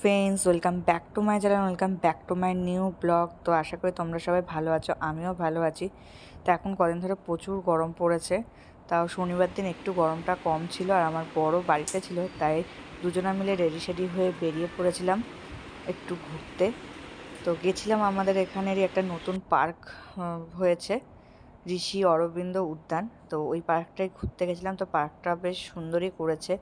Friends welcome back to my channel welcome back to my new blog তো আশা করি তোমরা সবাই ভালো আছো, আমিও ভালো আছি। তো এখন কদিন ধরে প্রচুর গরম পড়েছে, তাও শনিবার দিন একটু গরমটা কম ছিল আর আমার বড় বাড়িতে ছিল, তাই দুজনা মিলে রেডি সেডি হয়ে বেরিয়ে পড়েছিলাম একটু ঘুরতে। তো গেছিলাম আমাদের এখানেরই একটা নতুন পার্ক হয়েছে, ঋষি অরবিন্দ উদ্যান। তো ওই পার্কটায় ঘুরতে গেছিলাম, তো পার্কটা বেশ সুন্দরই করেছে।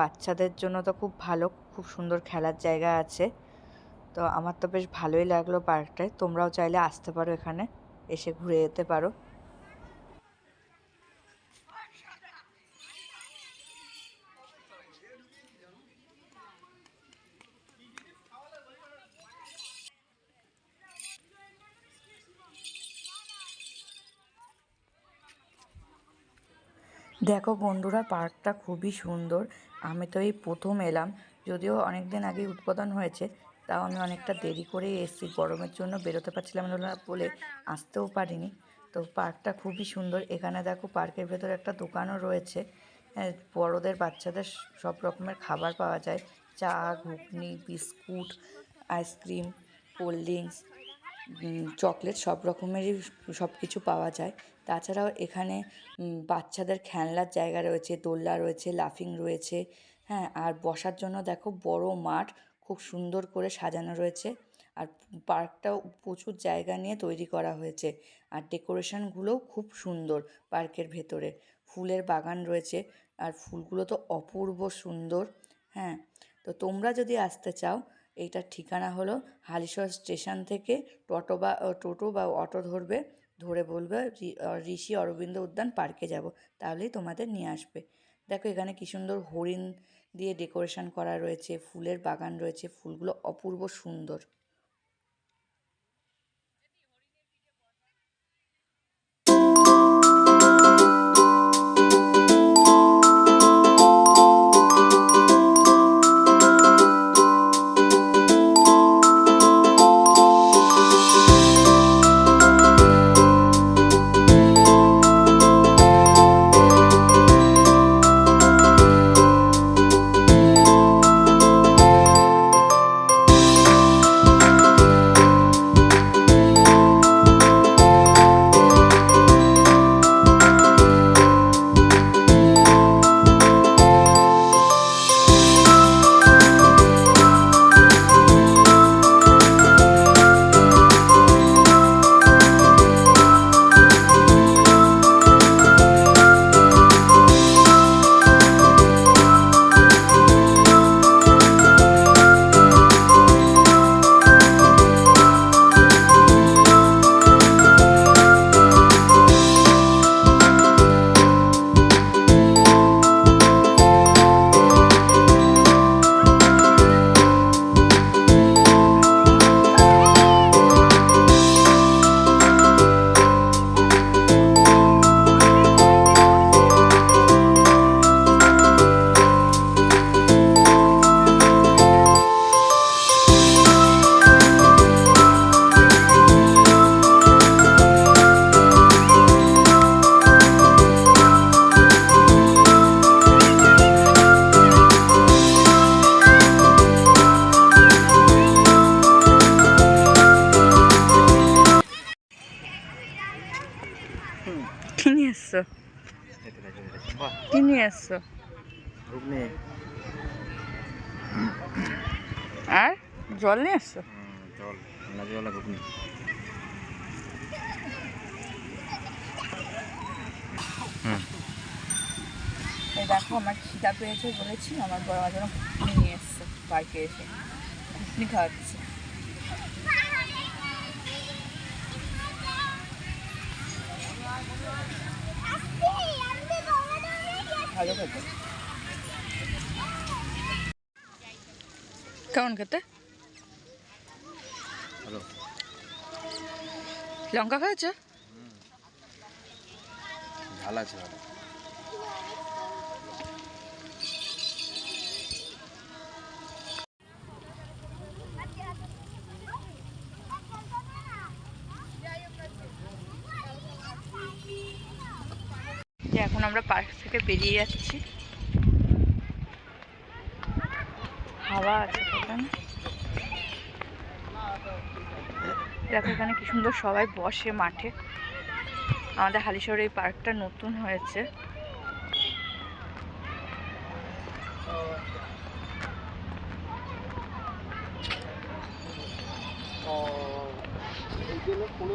বাচ্চাদের জন্য তো খুব ভালো, খুব সুন্দর খেলার জায়গা আছে। তো আমার তো বেশ ভালোই লাগল পার্কটায় তোমরাও চাইলে আসতে পারো এখানে, এসে ঘুরে যেতে পারো। দেখো বন্ধুরা, পার্কটা খুবই সুন্দর। আমি তো এই প্রথম এলাম। যদিও অনেক দিন আগে উদ্বোধন হয়েছে, তাও আমি অনেকটা দেরি করেই এসেছি। গরমের জন্য বেরোতে পারছিলাম না বলে আসতেও পারিনি। তো পার্কটা খুবই সুন্দর। এখানে দেখো পার্কের ভেতরে একটা দোকানও রয়েছে। হ্যাঁ বড়োদের, বাচ্চাদের সব রকমের খাবার পাওয়া যায়। চা, ঘুগনি, biscuit, ice cream, cold drinks chocolate সব রকমেরই সব কিছু পাওয়া যায়। তাছাড়াও এখানে বাচ্চাদের খেলনার জায়গা রয়েছে, দোলনা রয়েছে, লাফিং রয়েছে হ্যাঁ আর বসার জন্য দেখো বড় মাঠ খুব সুন্দর করে সাজানো রয়েছে, আর পার্কটাও প্রচুর জায়গা নিয়ে তৈরি করা হয়েছে, আর ডেকোরেশনগুলোও খুব সুন্দর পার্কের ভেতরে, ফুলের বাগান রয়েছে, আর ফুলগুলো তো অপূর্ব সুন্দর হ্যাঁ তো তোমরা যদি আসতে চাও, এইটার ঠিকানা হলো হালিশহর স্টেশন থেকে টোটো বা টোটো বা অটো ধরবে ধরে বলবে ঋষি অরবিন্দ উদ্যান পার্কে যাব, তাহলেই তোমাদের নিয়ে আসবে। দেখো এখানে কী সুন্দর হরিণ দিয়ে ডেকোরেশন করা রয়েছে, ফুলের বাগান রয়েছে, ফুলগুলো অপূর্ব সুন্দর। কি নিয়ে এসছো আর? জল নিয়ে এসছো জল। নাজিওয়ালা হুম। এই দেখো আমার খিদা পেয়েছে বলেছি আমার বড় মা যেন নিয়ে এসছে পার্কে এসে। ঘুগনি খাওয়াচ্ছে। ভালো খেতে কেমন খেতে হ্যালো লঙ্কা আমরা পার্ক থেকে বেরিয়ে যাচ্ছি। হাওয়া আছে দেখো এখানে কি সুন্দর সবাই বসে মাঠে। আমাদের হালিশহর এই পার্কটা নতুন হয়েছে। কোনো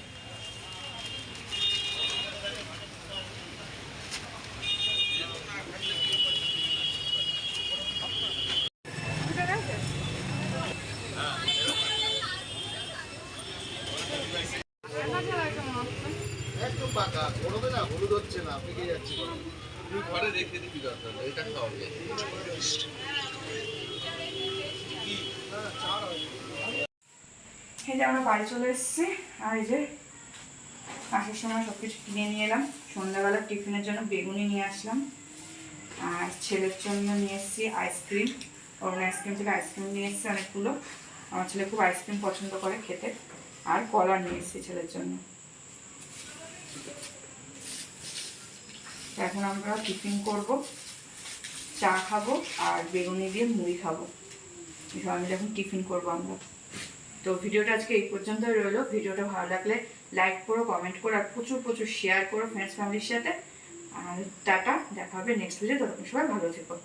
একদম পাকা গরমে না হলুদ হচ্ছে না পেকে যাচ্ছে। খাওয়াবে। এই যে আমরা বাড়ি চলে এসেছি, আর এই যে আসার সময় সব কিছু কিনে নিয়ে এলাম। সন্ধ্যাবেলা টিফিনের জন্য বেগুনি নিয়ে আসলাম, আর ছেলের জন্য নিয়ে এসেছি ice cream. Arun ice cream থেকে আইসক্রিম নিয়ে এসেছি অনেকগুলো। আমার ছেলে খুব আইসক্রিম পছন্দ করে খেতে, আর কলা নিয়ে এসেছি ছেলের জন্য। এখন আমরা টিফিন করব, চা খাব আর বেগুনি দিয়ে মুড়ি খাব। সবাই মিলে এখন টিফিন করব আমরা। তো ভিডিওটা আজকে এই পর্যন্ত রইল। ভিডিওটা ভালো লাগলে লাইক করো কমেন্ট করো আর প্রচুর প্রচুর শেয়ার করো ফ্রেন্ডস ফ্যামিলির সাথে। আর টাটা, দেখা হবে নেক্সট ভিডিও ততক্ষণ সবাই ভালো থেকো।